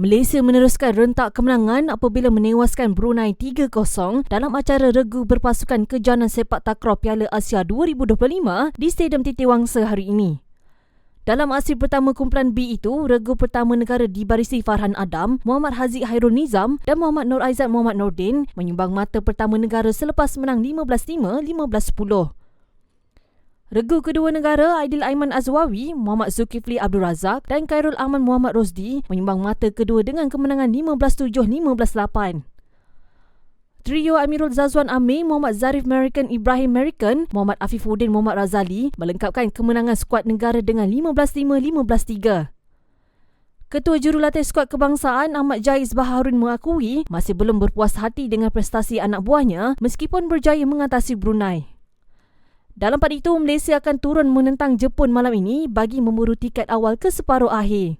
Malaysia meneruskan rentak kemenangan apabila menewaskan Brunei 3-0 dalam acara regu berpasukan kejohanan sepak takraw Piala Asia 2025 di Stadium Titi Wangsa hari ini. Dalam aksi pertama kumpulan B itu, regu pertama negara dibarisi Farhan Adam, Muhammad Haziq Hairul Nizam dan Muhammad Nur Aizat Muhammad Nordin menyumbang mata pertama negara selepas menang 15-5, 15-10. Regu kedua negara Aidil Aiman Azwawi, Muhammad Zulkifli Abdul Razak dan Khairul Aman Muhammad Rosdi menyumbang mata kedua dengan kemenangan 15-7-15-8. Trio Amirul Zazwan Amir, Muhammad Zarif American Ibrahim American, Muhammad Afifuddin Muhammad Razali melengkapkan kemenangan skuad negara dengan 15-5-15-3. Ketua Jurulatih Skuad Kebangsaan Ahmad Jaiz Baharun mengakui masih belum berpuas hati dengan prestasi anak buahnya meskipun berjaya mengatasi Brunei. Dalam pada itu, Malaysia akan turun menentang Jepun malam ini bagi memburu tiket awal ke separuh akhir.